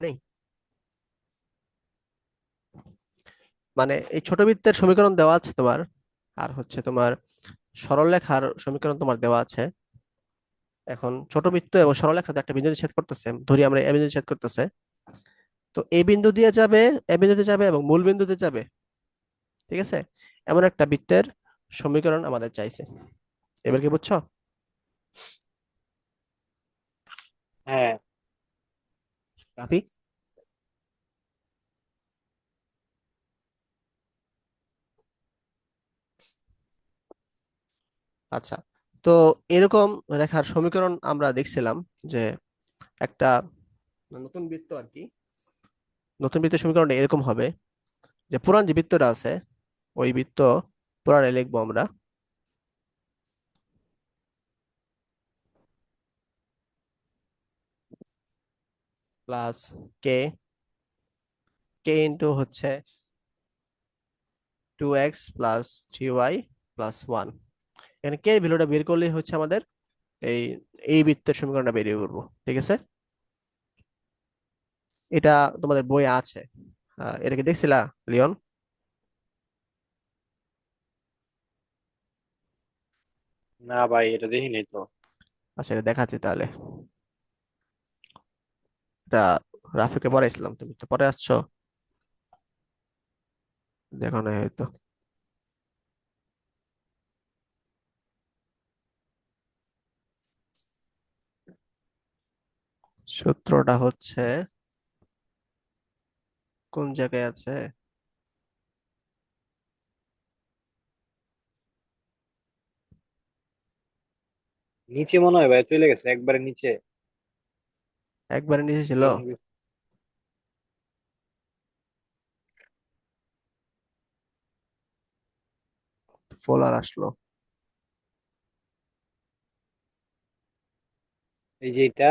নেই। মানে এই ছোট বৃত্তের সমীকরণ দেওয়া আছে তোমার, আর হচ্ছে তোমার সরলরেখার সমীকরণ তোমার দেওয়া আছে। এখন ছোট বৃত্ত এবং সরলরেখা একটা বিন্দু ছেদ করতেছে, ধরি আমরা এ বিন্দু ছেদ করতেছে। তো এই বিন্দু দিয়ে যাবে, এ বিন্দুতে যাবে এবং মূল বিন্দুতে যাবে। ঠিক আছে? এমন একটা বৃত্তের সমীকরণ আমাদের চাইছে। এবার কি বুঝছ? হ্যাঁ। রাফি আচ্ছা তো এরকম রেখার সমীকরণ আমরা দেখছিলাম যে একটা নতুন বৃত্ত আর কি, নতুন বৃত্তের সমীকরণটা এরকম হবে যে পুরান যে বৃত্তটা আছে, ওই বৃত্ত পুরানে লিখব আমরা। প্লাস কে কে ইন্টু হচ্ছে two X plus three Y plus one এখানে কে ভ্যালুটা বের করলেই হচ্ছে আমাদের এই এই বৃত্তের সমীকরণটা বেরিয়ে করব ঠিক আছে? এটা তোমাদের বই আছে। এটা কি দেখছিলা লিওন? না ভাই এটা দেখিনি তো। আচ্ছা এটা দেখাচ্ছি তাহলে। এটা রাফিকে পড়াইছিলাম, তুমি তো পরে আসছো। দেখো না হয়তো। সূত্রটা হচ্ছে, কোন জায়গায় আছে? নিচে মনে হয় ভাই, চলে গেছে, একবারে নিচে। একবারে নিচে ছিল। পোলার আসলো। এই যে এটা।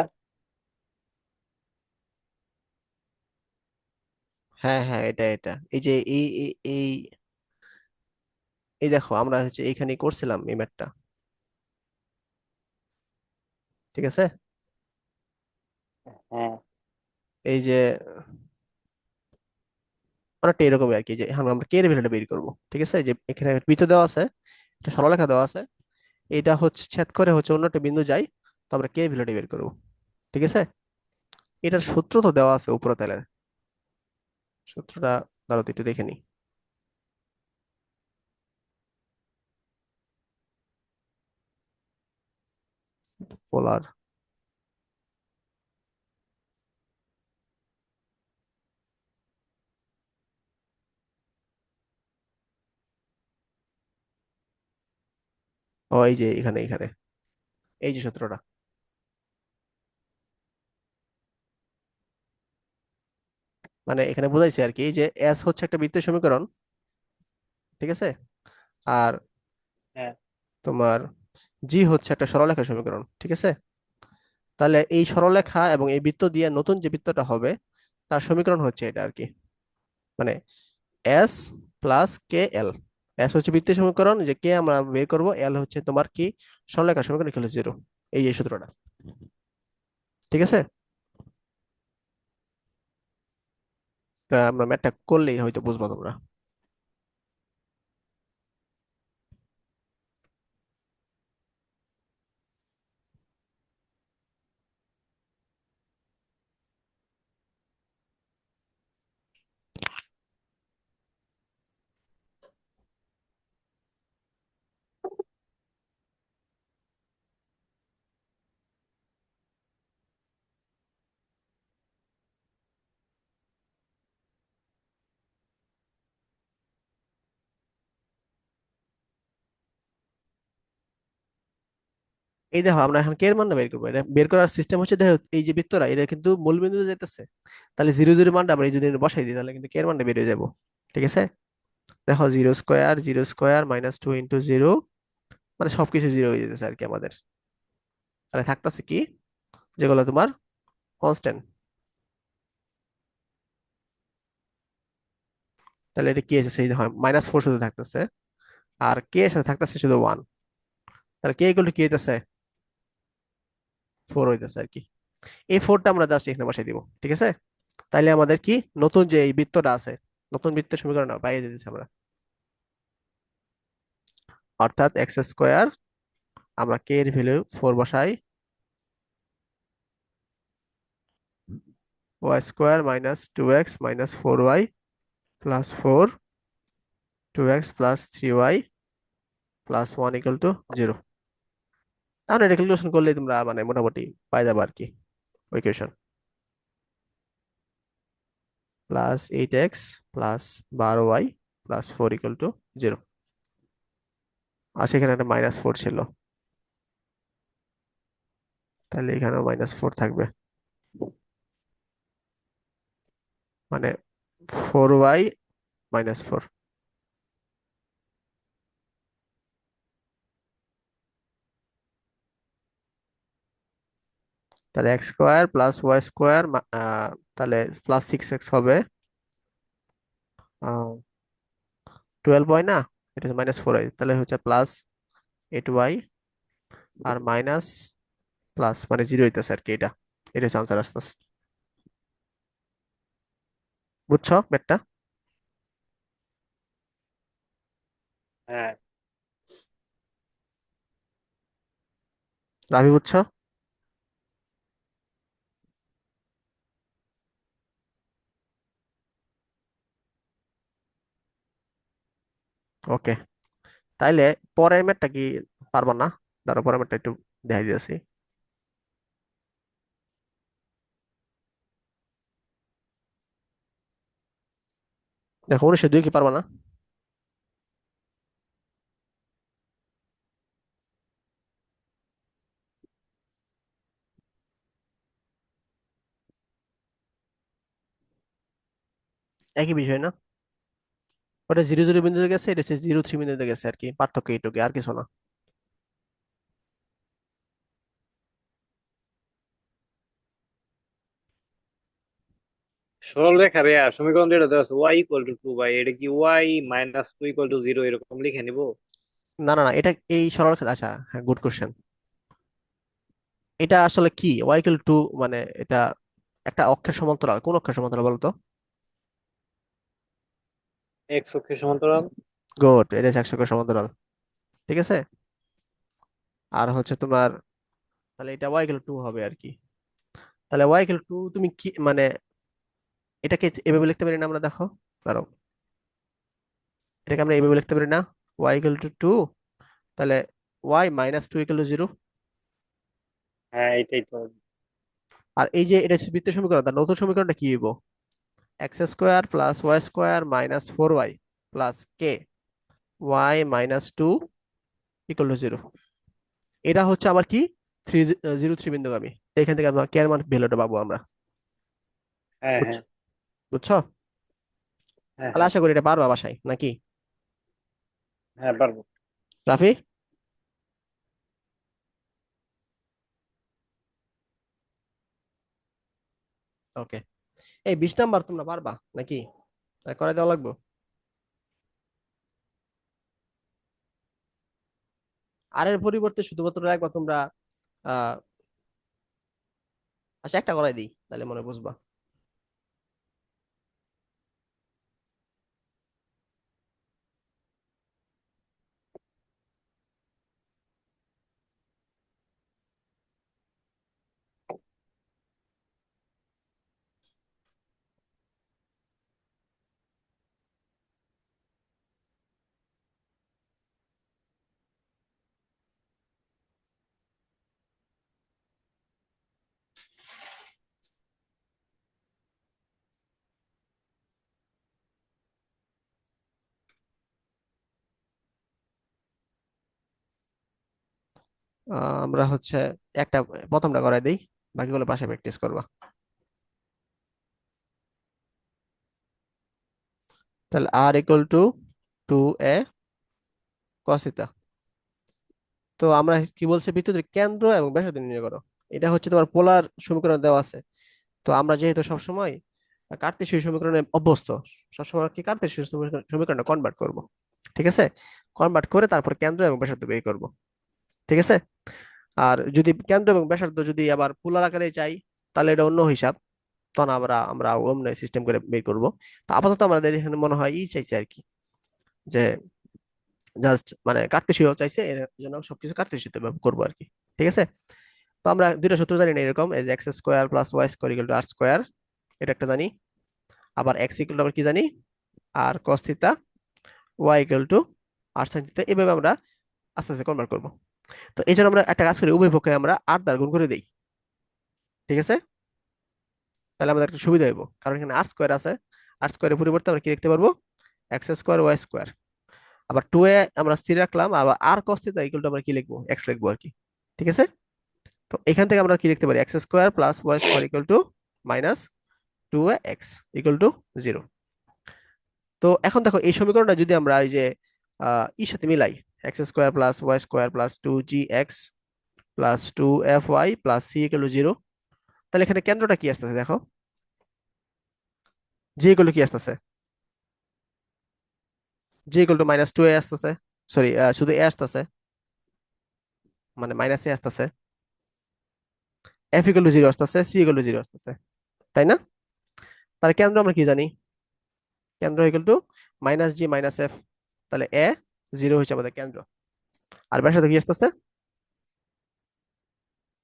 হ্যাঁ হ্যাঁ এটা এটা। এই যে এই এই এই দেখো আমরা হচ্ছে এইখানে করছিলাম এই ম্যাথটা ঠিক আছে? হ্যাঁ। এই যে অনেকটা এরকমই আর কি যে, এখন আমরা কে এর বের করব, ঠিক আছে? যে, এখানে বৃত্ত দেওয়া আছে এটা সরলরেখা দেওয়া আছে, এটা হচ্ছে, ছেদ করে হচ্ছে অন্য একটা বিন্দু যাই, তো আমরা কে ভ্যালুটা বের করব, ঠিক আছে? এটার সূত্র তো দেওয়া আছে উপরে তাহলে। সূত্রটা দাঁড়াও একটু দেখে নি। পোলার ও এই যে এখানে এখানে। এই যে সূত্রটা। মানে এখানে বোঝাইছে আর কি যে এস হচ্ছে একটা বৃত্তের সমীকরণ ঠিক আছে? আর হ্যাঁ। তোমার জি হচ্ছে একটা সরলরেখার সমীকরণ ঠিক আছে? তাহলে এই সরলরেখা এবং এই বৃত্ত দিয়ে নতুন যে বৃত্তটা হবে তার সমীকরণ হচ্ছে এটা আর কি। মানে S plus K L S হচ্ছে বৃত্তের সমীকরণ, যে কে আমরা বের করব এল হচ্ছে তোমার কি? সরলরেখার সমীকরণ হলো জিরো। এই এই সূত্রটা। ঠিক আছে? আমরা ম্যাথটা করলেই হয়তো বুঝব তোমরা। এই দেখো, আমরা এখন কে এর মানটা বের করব? বের করার সিস্টেম হচ্ছে দেখো, এই যে বৃত্তরা এটা কিন্তু মূল বিন্দুতে যেতেছে তাহলে জিরো জিরো মানটা আমরা এই যদি বসাই দিই, তাহলে কিন্তু কে এর মানটা বেরিয়ে যাব? ঠিক আছে? দেখো zero square zero square minus two into zero মানে সবকিছু জিরো হয়ে যেতেছে আর কি আমাদের। তাহলে থাকতেছে কি? যেগুলো তোমার কনস্ট্যান্ট তাহলে এটা কি আছে সেই হয় মাইনাস ফোর শুধু থাকতেছে। আর কে এর সাথে থাকতেছে? শুধু ওয়ান তাহলে কে টু কি হইতেছে? ফোর হইতেছে আর কি এই ফোরটা আমরা জাস্ট এখানে বসাই দিব, ঠিক আছে? তাইলে আমাদের কি নতুন যে এই বৃত্তটা আছে, নতুন বৃত্তের সমীকরণটা পাইয়ে দিতেছি আমরা। অর্থাৎ এক্স স্কোয়ার আমরা কে এর ভ্যালু ফোর বসাই। Y square minus two X minus four Y plus four two X plus three Y plus one equal to zero তাহলে এটা ক্যালকুলেশন করলে তোমরা মানে মোটামুটি পাই যাবে আর কি ওই equation plus eight X plus বারো Y plus four equal to zero আর সেখানে একটা মাইনাস ফোর ছিল। তাহলে এখানেও মাইনাস ফোর থাকবে। মানে ফোর ওয়াই মাইনাস ফোর তাহলে X square plus Y square তাহলে প্লাস সিক্স এক্স হবে। টুয়েলভ ওয়াই না? এটা হচ্ছে মাইনাস ফোর তাহলে হচ্ছে প্লাস এইট ওয়াই আর মাইনাস প্লাস মানে জিরো হইতেছে আর কি এটা। এটা হচ্ছে আনসার আসতেছে। বুঝছ ম্যাটটা হ্যাঁ। রাবি বুঝছ? ওকে। তাইলে পরের ম্যাটটা কি পারবা না? ধরো পরের ম্যাটটা একটু দেখাই দিয়েছি দেখো, উনিশশো দুই কি পারবা না? একই বিষয় না? ওটা জিরো জিরো বিন্দুতে গেছে এটা হচ্ছে জিরো থ্রি বিন্দুতে গেছে আর কি পার্থক্য এইটুকু আর কিছু না। সরল রেখা রে সমীকরণ যেটা দেওয়া আছে Y equal to two by এটা কি Y minus two equal to zero এরকম লিখে নিব? না না না এটা এই সরল রেখা আচ্ছা হ্যাঁ গুড কোশ্চেন এটা আসলে কি? ওয়াই ইকুয়াল টু মানে এটা একটা অক্ষের সমান্তরাল কোন অক্ষের সমান্তরাল বলতো? এক্স অক্ষের সমান্তরাল গুড এটা হচ্ছে একশো সমান্তরাল ঠিক আছে? আর হচ্ছে তোমার তাহলে এটা ওয়াই ইকুয়াল টু হবে আর কি। তাহলে ওয়াই ইকুয়াল টু তুমি কি মানে এটাকে এভাবে লিখতে পারি না আমরা দেখো দাঁড়াও। এটাকে আমরা এভাবে লিখতে পারি না। ওয়াই ইকুয়াল টু টু তাহলে Y minus two equal to zero হ্যাঁ এটাই তো। আর এই যে এটা বৃত্তের সমীকরণ তার নতুন সমীকরণটা কি হইব? X square plus Y square minus four Y plus K? Y minus two equal to zero এটা হচ্ছে আমার কি? থ্রি জিরো থ্রি বিন্দুগামী এখান থেকে আমরা কে এর মান ভ্যালুটা পাবো আমরা। হ্যাঁ বুঝছ? হ্যাঁ। বুঝছ? হ্যাঁ তাহলে আশা করি এটা পারবা বাসায় নাকি? হ্যাঁ পারব। রাফি? ওকে। এই বিশ নাম্বার তোমরা পারবা নাকি? করাই করে দেওয়া লাগবো? আর এর পরিবর্তে শুধুমাত্র একবার তোমরা আচ্ছা একটা করাই দিই, তাহলে মনে বুঝবা। আমরা হচ্ছে একটা প্রথমটা করাই দিই, বাকিগুলো পাশে প্র্যাকটিস করবা। তাহলে R equal to two a cos theta তো আমরা কি বলছে? বিদ্যুতের কেন্দ্র এবং ব্যাসার্ধ নির্ণয় করো। এটা হচ্ছে তোমার পোলার সমীকরণ দেওয়া আছে। তো আমরা যেহেতু সবসময় কার্তেশীয় সমীকরণে অভ্যস্ত, সবসময় কি কার্তেশীয় সমীকরণ- সমীকরণটা কনভার্ট করব। ঠিক আছে? কনভার্ট করে তারপর কেন্দ্র এবং ব্যাসার্ধ বের করব। ঠিক আছে? আর যদি কেন্দ্র এবং ব্যাসার্ধ যদি আবার পোলার আকারে চাই, তাহলে এটা অন্য হিসাব। তখন আমরা আমরা অন্য সিস্টেম করে বের করব। তো আপাতত আমাদের এখানে মনে হয় ই চাইছে আর কি। যে জাস্ট মানে কার্তেশীয় চাইছে, এর জন্য সবকিছু কার্তেশীয়তে করব আর কি। ঠিক আছে? তো আমরা দুইটা সূত্র জানি না এরকম, এই যে X square plus Y square equal to R square এটা একটা জানি। আবার এক্স ইকুয়াল টু কি জানি? R cos theta Y equal to R sine এভাবে আমরা আস্তে আস্তে কনভার্ট করব। তো এই জন্য আমরা একটা কাজ করি উভয় পক্ষে আমরা আট দ্বারা গুণ করে দিই। ঠিক আছে? তাহলে আমাদের একটা সুবিধা হইব, কারণ এখানে আর স্কোয়ার আছে। আর স্কোয়ারের পরিবর্তে আমরা কি লিখতে পারব? এক্স স্কোয়ার ওয়াই স্কোয়ার আবার টু এ আমরা স্থির রাখলাম, আবার r cos theta equal to আমরা কি লিখব? এক্স লিখব আর কি। ঠিক আছে? তো এখান থেকে আমরা কি লিখতে পারি? X square plus y square equal to minus two a x equal to zero তো এখন দেখো, এই সমীকরণটা যদি আমরা এই যে ইর সাথে মিলাই square plus two g x plus two f y plus c equal to zero তাহলে এখানে কেন্দ্রটা কি আসতেছে দেখো? জি ইকুয়াল টু কি আসতেছে? Equal to minus two a আসতেছে। সরি শুধু এ আসতেছে। মানে মাইনাস এ আসতেছে। এফ ইকুয়াল টু জিরো আসতেছে সি ইকুয়াল টু জিরো আসতেছে। তাই না? তাহলে কেন্দ্র আমরা কি জানি? কেন্দ্র equal to minus g minus f তাহলে এ জিরো হচ্ছে আমাদের কেন্দ্র। আর ব্যাসার্ধ কি আসতেছে?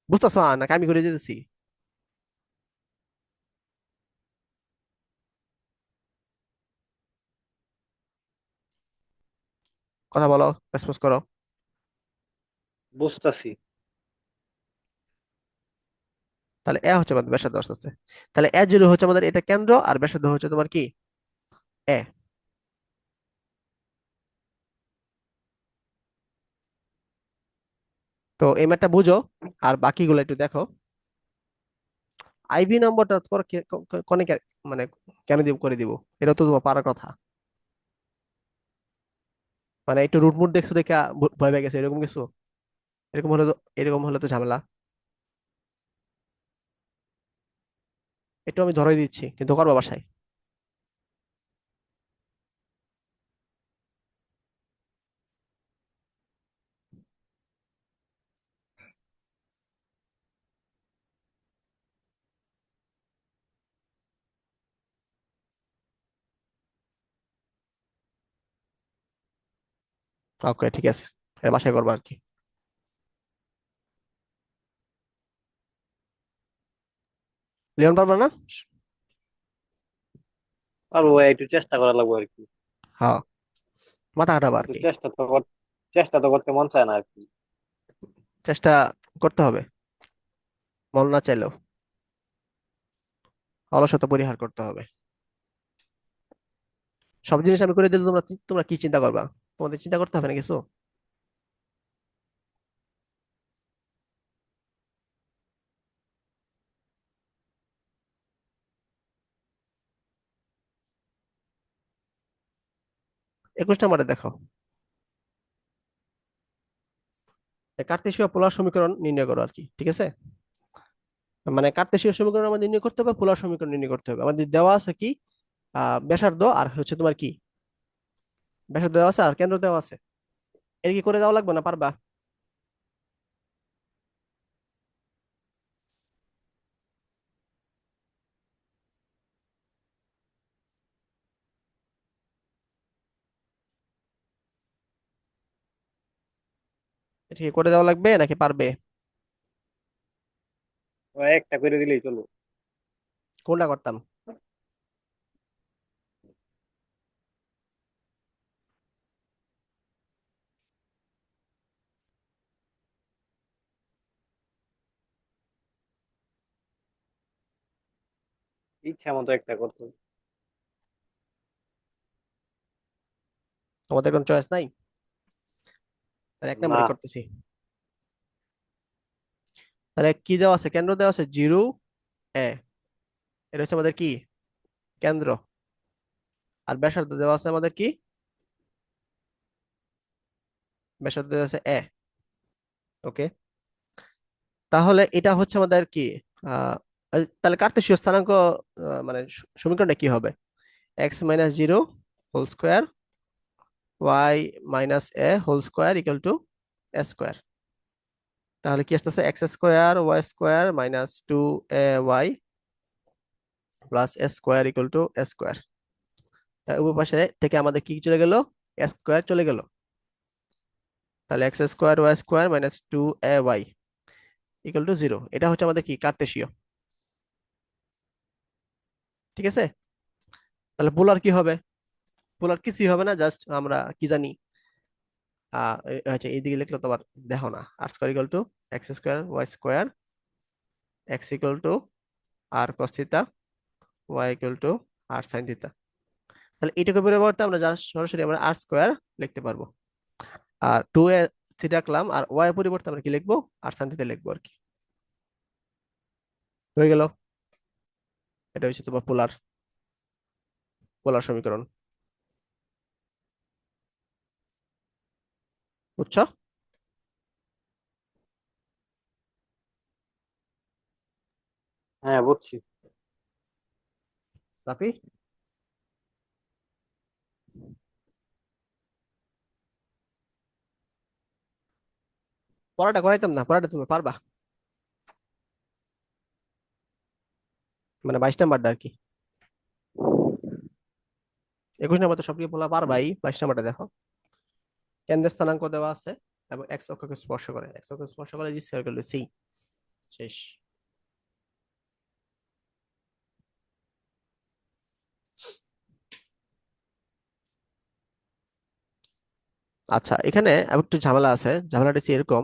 বুঝতেছো নাকি আমি করে দিতেছি কথা বলো রেসপন্স করো। বুঝতাছি। তাহলে এ হচ্ছে আমাদের ব্যাসার্ধ আসতেছে। তাহলে এ জিরো হচ্ছে আমাদের এটা কেন্দ্র আর ব্যাসার্ধ হচ্ছে তোমার কি? এ। তো এই ম্যাথটা বুঝো, আর বাকিগুলো একটু দেখো। আইভি নম্বরটা কোনে মানে কেন দিব, করে দিব? এটা তো তোমার পারার কথা। মানে একটু রুট মুট দেখছ দেখে ভয় পেয়ে গেছে, এরকম কিছু? এরকম হলে তো, এরকম হলে তো ঝামেলা। একটু আমি ধরে দিচ্ছি, কিন্তু করব বাসায়। ওকে ঠিক আছে। এটা বাসায় করব আর কি লিওন পারবা না? ও একটু চেষ্টা করা লাগবে আর কি হ্যাঁ। মাথা খাটাবো আর কি চেষ্টা তো চেষ্টা তো করতে মন চায় না আর কি চেষ্টা করতে হবে। মন না চাইলেও। অলসতা পরিহার করতে হবে। সব জিনিস আমি করে দিলে তোমরা তোমরা কি চিন্তা করবা? তোমাদের চিন্তা করতে হবে না কিছু? একুশ নম্বরে দেখো। কার্তেশীয় পোলার সমীকরণ নির্ণয় করো আর কি, ঠিক আছে? মানে কার্তেশীয় সমীকরণ আমাদের নির্ণয় করতে হবে, পোলার সমীকরণ নির্ণয় করতে হবে। আমাদের দেওয়া আছে কি? আহ, ব্যাসার্ধ আর হচ্ছে তোমার কি? ব্যাসার্ধ দেওয়া আছে আর কেন্দ্র দেওয়া আছে। এর কি করে দেওয়া লাগবে না পারবা? এটা কি করে দেওয়া লাগবে নাকি পারবে? একটা করে দিলেই চলো কোনটা করতাম? ইচ্ছা মতো একটা করতো তোমাদের কোন চয়েস নাই? তাহলে এক নম্বরে করতেছি। তাহলে কি দেওয়া আছে? কেন্দ্র দেওয়া আছে? Zero a. এটা হচ্ছে আমাদের কি? কেন্দ্র। আর ব্যাসার্ধ দেওয়া আছে আমাদের কি? ব্যাসার্ধ দেওয়া আছে এ। ওকে। তাহলে এটা হচ্ছে আমাদের কি? আহ, তাহলে কার্তেশীয় স্থানাঙ্ক মানে সমীকরণটা কি হবে? X minus zero whole square y minus a whole square equal to a square তাহলে কি আসতেছে? X square y square minus two a y plus a square equal to a square উভয় পাশে থেকে আমাদের কি চলে গেল? এ স্কোয়ার চলে গেল। তাহলে x square y square minus two a y equal to zero এটা হচ্ছে আমাদের কি? কার্তেশীয় ঠিক আছে? তাহলে পোলার কি হবে? পোলার কিছুই হবে না জাস্ট আমরা কি জানি? আচ্ছা এইদিকে লিখলে তো আবার দেখো না। R square equal to x square y square x equal to r cos theta y equal to r sine theta তাহলে এটুকু পরিবর্তে আমরা যা সরাসরি আমরা আর স্কোয়ার লিখতে পারব। আর টু এ থিটা রাখলাম, আর ওয়াই পরিবর্তে আমরা কি লিখব? আর সাইন থিটা লিখব আর কি। হয়ে গেল। এটা হচ্ছে তোমার পোলার পোলার সমীকরণ। বুঝছ? হ্যাঁ বুঝছি। রাফি? পড়াটা করাইতাম না পড়াটা তুমি পারবা। মানে বাইশ নাম্বারটা আর কি একুশ নাম্বার তো সবকিছু বলা পারবাই বাইশ নাম্বারটা দেখো। কেন্দ্রের স্থানাঙ্ক দেওয়া আছে এবং এক্স অক্ষকে স্পর্শ করে। এক্স অক্ষকে স্পর্শ করে জি স্কয়ার করলে সি শেষ। আচ্ছা এখানে একটু ঝামেলা আছে। ঝামেলাটা হচ্ছে এরকম।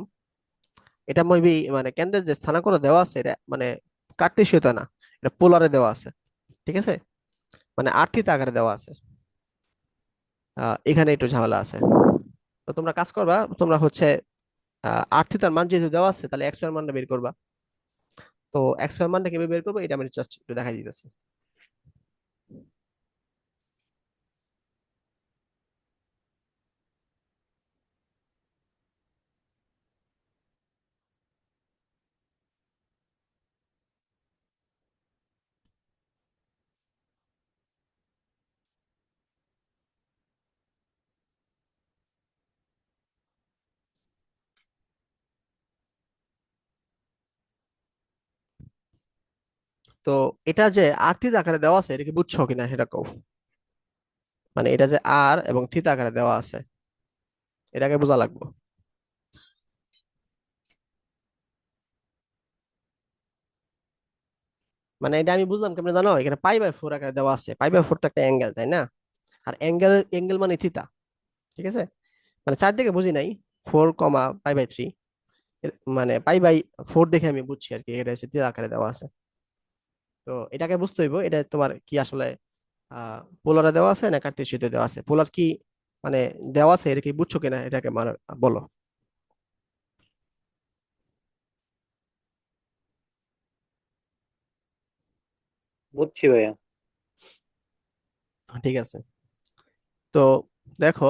এটা মেবি মানে কেন্দ্রের যে স্থানাঙ্ক দেওয়া আছে এটা মানে কার্তেশীয়তা না। পোলারে দেওয়া আছে, ঠিক আছে? মানে আর্থিক আকারে দেওয়া আছে। এখানে একটু ঝামেলা আছে। তো তোমরা কাজ করবা, তোমরা হচ্ছে আর্থিতার মান যেহেতু দেওয়া আছে, তাহলে এর মানটা বের করবা। তো এর মানটা কীভাবে বের করব, এটা আমি জাস্ট একটু দেখাই দিতেছি। তো এটা যে আর্থিক আকারে দেওয়া আছে, এটা কি বুঝছ কিনা সেটা কও? মানে এটা যে আর এবং থিতা আকারে দেওয়া আছে এটাকে বোঝা লাগবে। মানে এটা আমি বুঝলাম কেমন জানো? এখানে পাই বাই ফোর আকারে দেওয়া আছে। পাই বাই ফোর তো একটা অ্যাঙ্গেল তাই না? আর অ্যাঙ্গেল অ্যাঙ্গেল মানে থিতা, ঠিক আছে? মানে চারদিকে বুঝি নাই four comma pi by three মানে পাই বাই ফোর দেখে আমি বুঝছি আর কি, এটা হচ্ছে থিতা আকারে দেওয়া আছে। তো এটাকে বুঝতে হইব এটা তোমার কি আসলে আহ পোলারে দেওয়া আছে না কার্তেশীয়তে দেওয়া আছে? পোলার কি মানে দেওয়া আছে? এটা কি বুঝছ কিনা এটাকে মানে বলো। বুঝছি ভাইয়া। ঠিক আছে। তো দেখো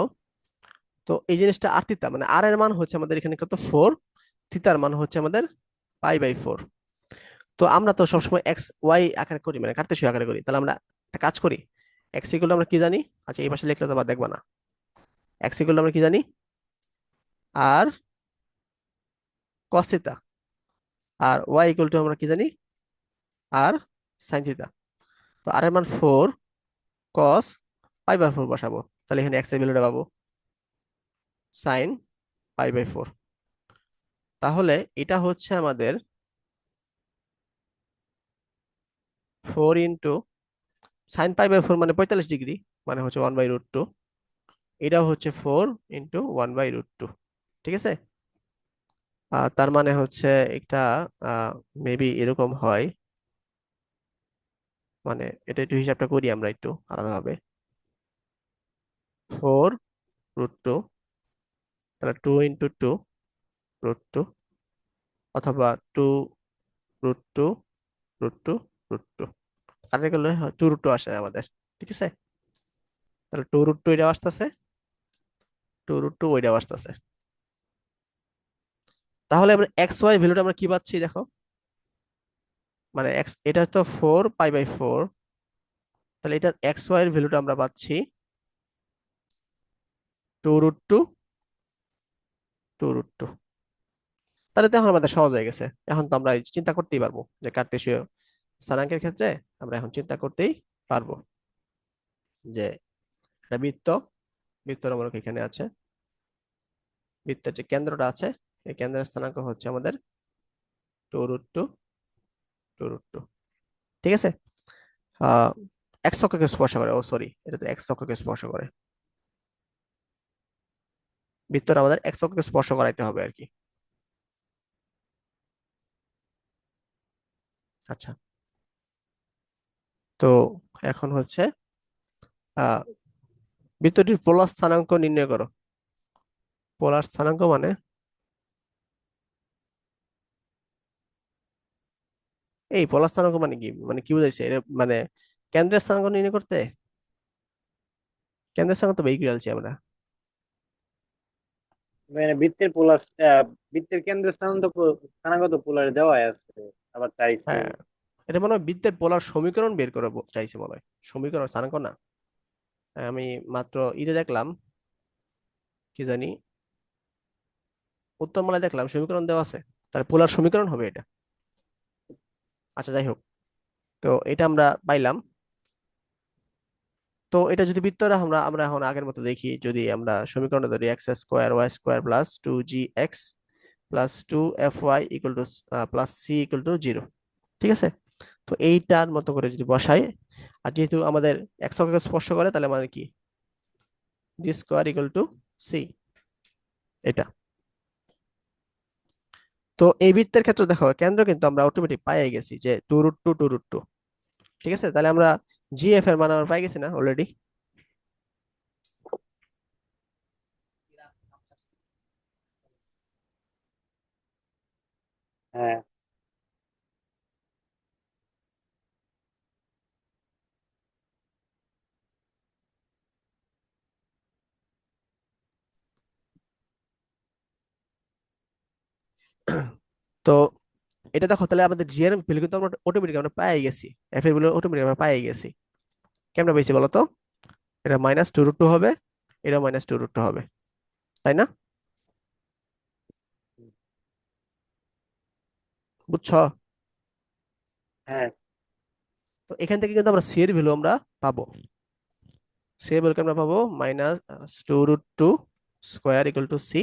তো এই জিনিসটা আর থিতা মানে আর এর মান হচ্ছে আমাদের এখানে কত? ফোর থিতার মান হচ্ছে আমাদের পাই বাই ফোর তো আমরা তো সবসময় এক্স ওয়াই আকারে করি মানে কার্তেশীয় আকারে করি। তাহলে আমরা একটা কাজ করি। এক্স ইকুয়াল আমরা কি জানি? আচ্ছা এই পাশে লিখলে তো আবার দেখবা না। এক্স ইকুয়াল আমরা কি জানি? আর কস থিতা আর ওয়াই ইকুয়াল টু আমরা কি জানি? আর সাইন থিতা তো আর মান four cos pi by four বসাবো। তাহলে এখানে এক্সের ভ্যালুটা পাবো সাইন পাই বাই ফোর তাহলে এটা হচ্ছে আমাদের four into sine pi by four মানে পঁয়তাল্লিশ ডিগ্রি মানে হচ্ছে ওয়ান বাই রুট টু এটাও হচ্ছে four into one by root two ঠিক আছে? তার মানে হচ্ছে এটা মেবি এরকম হয়। মানে এটা একটু হিসাবটা করি আমরা একটু আলাদাভাবে। ফোর রুট টু তাহলে two into two root two অথবা two root two root two root two two root two আসে আমাদের, ঠিক আছে? তাহলে টু রুট টু আসতেছে টু রুট টু আসতেছে। তাহলে আমরা এক্স ওয়াই ভ্যালুটা আমরা কি পাচ্ছি দেখো? মানে এক্স এটা তো ফোর পাই বাই ফোর তাহলে এটার এক্স ওয়াই এর ভ্যালুটা আমরা পাচ্ছি two root two two root two তাহলে তো এখন আমাদের সহজ হয়ে গেছে। এখন তো আমরা চিন্তা করতেই পারব যে কার্তেশীয় স্থানাঙ্কের ক্ষেত্রে আমরা এখন চিন্তা করতেই পারব যে একটা বৃত্ত বৃত্তর মূলক এখানে আছে। বৃত্তের যে কেন্দ্রটা আছে, এই কেন্দ্রের স্থানাঙ্ক হচ্ছে আমাদের two root two two root two. ঠিক আছে? আহ এক্স অক্ষকে স্পর্শ করে, ও সরি, এটা তো এক্স অক্ষকে স্পর্শ করে। বৃত্তটা আমাদের এক্স অক্ষকে স্পর্শ করাইতে হবে আর কি। আচ্ছা। তো এখন হচ্ছে আহ বৃত্তটির পোলার স্থানাঙ্ক নির্ণয় করো। পোলার স্থানাঙ্ক মানে? এই পোলার স্থানাঙ্ক মানে কি? মানে কি বুঝাইছে? এটা মানে কেন্দ্রের স্থানাঙ্ক নির্ণয় করতে? কেন্দ্রের স্থানাঙ্ক তো বেই আলছি আমরা। মানে বৃত্তের পোলার বৃত্তের কেন্দ্রের স্থানাঙ্ক স্থানাঙ্ক তো পোলারে দেওয়াই আছে আবার চাইছে হ্যাঁ। এটা মনে হয় বৃত্তের পোলার সমীকরণ বের করে চাইছে মনে হয়। সমীকরণ স্থানাঙ্ক না। আমি মাত্র ইতে দেখলাম। কি জানি? উত্তরমালায় দেখলাম, সমীকরণ দেওয়া আছে। তাহলে পোলার সমীকরণ হবে এটা। আচ্ছা যাই হোক। তো এটা আমরা পাইলাম। তো এটা যদি বৃত্তরা আমরা আমরা এখন আগের মতো দেখি, যদি আমরা সমীকরণটা ধরি x square y square plus two g x plus two f y equal to plus c equal to zero ঠিক আছে? তো এইটার মতো করে যদি বসাই, আর যেহেতু আমাদের এক্স অক্ষকে স্পর্শ করে, তাহলে মানে কি? G square equal to c এটা। তো এই বৃত্তের ক্ষেত্রে দেখো, কেন্দ্র কিন্তু আমরা অটোমেটিক পাই গেছি যে two root two two root two ঠিক আছে? তাহলে আমরা জি এফ এর মান আমরা পাই গেছি না অলরেডি হ্যাঁ। তো এটা দেখো তাহলে আমাদের জি ভ্যালু কিন্তু আমরা অটোমেটিক আমরা পাই গেছি। এফ এর ভ্যালু অটোমেটিক আমরা পাই গেছি। কেমন পেয়েছি বলো তো? এটা মাইনাস টু রুট টু হবে এটা মাইনাস টু রুট টু হবে। তাই না? বুঝছ? হ্যাঁ। তো এখান থেকে কিন্তু আমরা সি এর ভ্যালু আমরা পাবো। সি এর ভ্যালু আমরা পাবো minus two root two square equal to c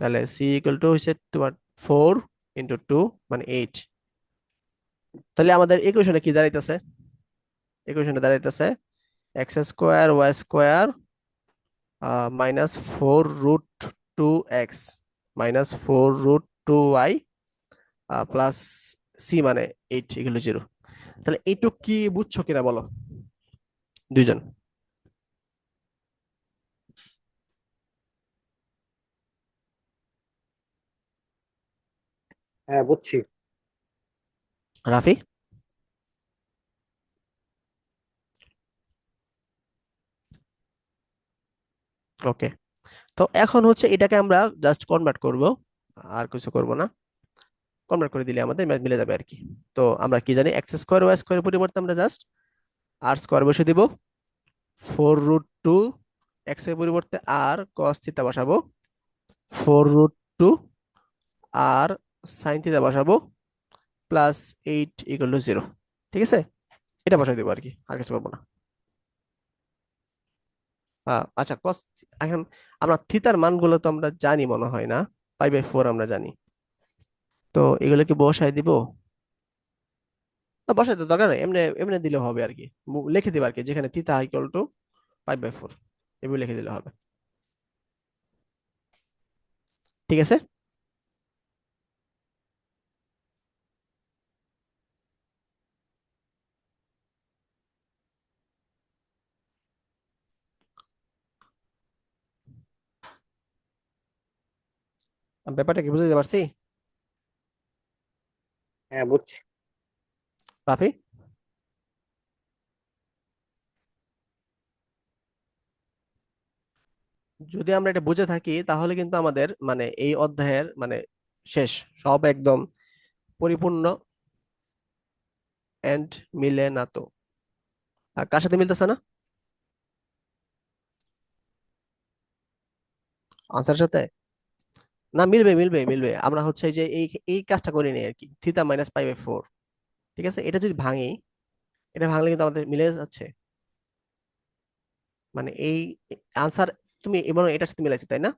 তাহলে সি ইকুয়াল টু হচ্ছে তোমার ফোর ইন্টু টু মানে এইট তাহলে আমাদের ইকুয়েশনে কি দাঁড়াইতেছে? ইকুয়েশনে দাঁড়াইতেছে x square y square minus four root two x minus four root two y plus c মানে এইট টু জিরো তাহলে এইটুক কি বুঝছ কিনা বলো? দুইজন। হ্যাঁ বুঝছি। রাফি? ওকে। তো এখন হচ্ছে এটাকে আমরা জাস্ট কনভার্ট করব। আর কিছু করব না। কনভার্ট করে দিলে আমাদের মিলে যাবে আর কি। তো আমরা কি জানি এক্স স্কোয়ার ওয়াই স্কোয়ার পরিবর্তে আমরা জাস্ট আর স্কোয়ার বসে দিব। ফোর রুট টু এক্সের পরিবর্তে আর কস থিটা বসাবো। Four root two r sine theta বসাবো plus eight equal to zero ঠিক আছে? এটা বসাই দেবো আর কি আর কিছু করব না। আহ, আচ্ছা কস এখন আমরা থিতার মানগুলো তো আমরা জানি মনে হয় না। পাই বাই ফোর আমরা জানি। তো এগুলো কি বসাই দিব। না বসাই তো দরকার এমনি এমনি দিলে হবে আর কি লিখে দিব আর কি যেখানে theta equal to five by four এগুলো লিখে দিলে হবে। ঠিক আছে? ব্যাপারটা কি বুঝতে পারছি? হ্যাঁ বুঝছি। রাফি? যদি আমরা এটা বুঝে থাকি তাহলে কিন্তু আমাদের মানে এই অধ্যায়ের মানে শেষ সব একদম পরিপূর্ণ এন্ড মিলে না তো আর কার সাথে মিলতেছে না? আনসার সাথে? না, মিলবে মিলবে মিলবে। আমরা হচ্ছে যে এই এই কাজটা করি নি আর কি theta minus pi by four. ঠিক আছে? এটা যদি ভাঙি, এটা ভাঙলে কিন্তু আমাদের মিলে যাচ্ছে। মানে এই আনসার তুমি এবং এটার সাথে মিলাইছো, তাই না?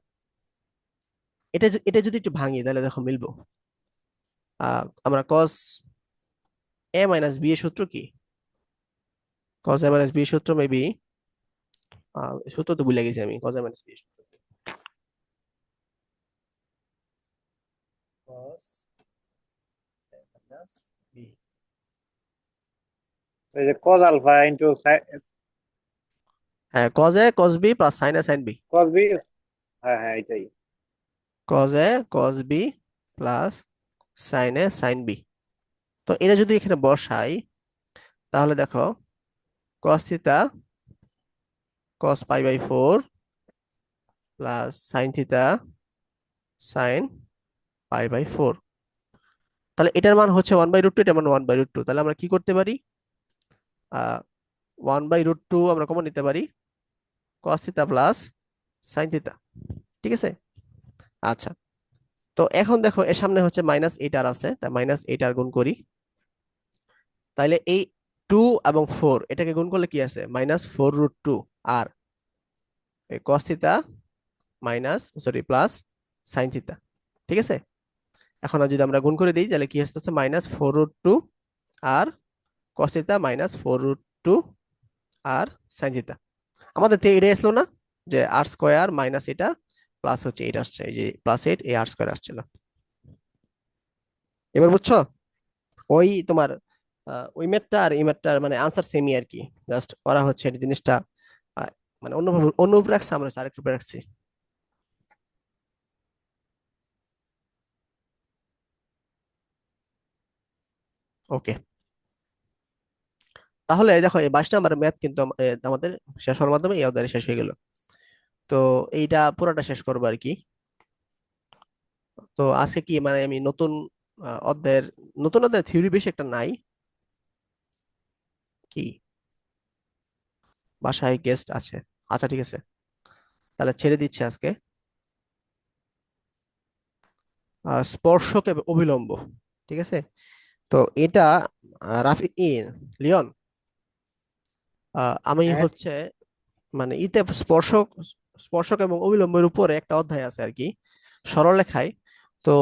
এটা এটা যদি একটু ভাঙি, তাহলে দেখো মিলবো। আমরা cos এ মাইনাস বি এর সূত্র কি? cos এ মাইনাস বি সূত্র মেবি সূত্র তো ভুলে গেছি আমি, cos এ মাইনাস বি সূত্র। Cos a minus b এই যে cos আলফা ইনটু হ্যাঁ cos a cos b plus sin a sin b cos b হ্যাঁ হ্যাঁ এটাই cos a cos b plus sin a sin b তো এটা যদি এখানে বসাই তাহলে দেখো cos theta cos pi by four plus sin theta sin pi by four. তাহলে এটার মান হচ্ছে ওয়ান বাই রুট টু এটার মান ওয়ান বাই রুট টু তাহলে আমরা কি করতে পারি? ওয়ান বাই রুট টু আমরা কমন নিতে পারি। cos theta plus sin theta ঠিক আছে? আচ্ছা। তো এখন দেখো, এর সামনে হচ্ছে মাইনাস এইট আর আছে। তাই মাইনাস এইট আর গুণ করি। তাইলে এই টু এবং ফোর এটাকে গুণ করলে কি আছে? Minus four root two r cos theta minus sorry plus sine theta ঠিক আছে? এখন আর যদি আমরা গুণ করে দিই, তাহলে কি আসতেছে minus four root two r cos theta minus four root two r sine theta আমাদের তো এটা আসলো না, যে আর স্কোয়ার মাইনাস এটা প্লাস হচ্ছে এইট আসছে, এই যে প্লাস এইট এই আর স্কোয়ার আসছিল। এবার বুঝছ? ওই তোমার ওই ম্যাথটা আর এই ম্যাথটার মানে আনসার সেমই আর কি। জাস্ট ওরা হচ্ছে এই জিনিসটা মানে অন্যভাবে অন্য উপরে রাখছে, আমরা আরেকটু উপরে রাখছি। ওকে। তাহলে দেখো, এই বাইশ নাম্বার ম্যাথ কিন্তু আমাদের শেষ হওয়ার মাধ্যমে এই অধ্যায় শেষ হয়ে গেল। তো এইটা পুরোটা শেষ করব আর কি। তো আজকে কি মানে আমি নতুন অধ্যায়ের নতুন অধ্যায়ের থিওরি বেশি একটা নাই? কি? বাসায় গেস্ট আছে। আচ্ছা ঠিক আছে। তাহলে ছেড়ে দিচ্ছি আজকে। স্পর্শক অবিলম্ব, ঠিক আছে? তো এটা রাফি লিওন আহ, আমি হ্যাঁ। হচ্ছে মানে ইতে স্পর্শক স্পর্শক এবং অবিলম্বের উপরে একটা অধ্যায় আছে আর কি সরলরেখায়। তো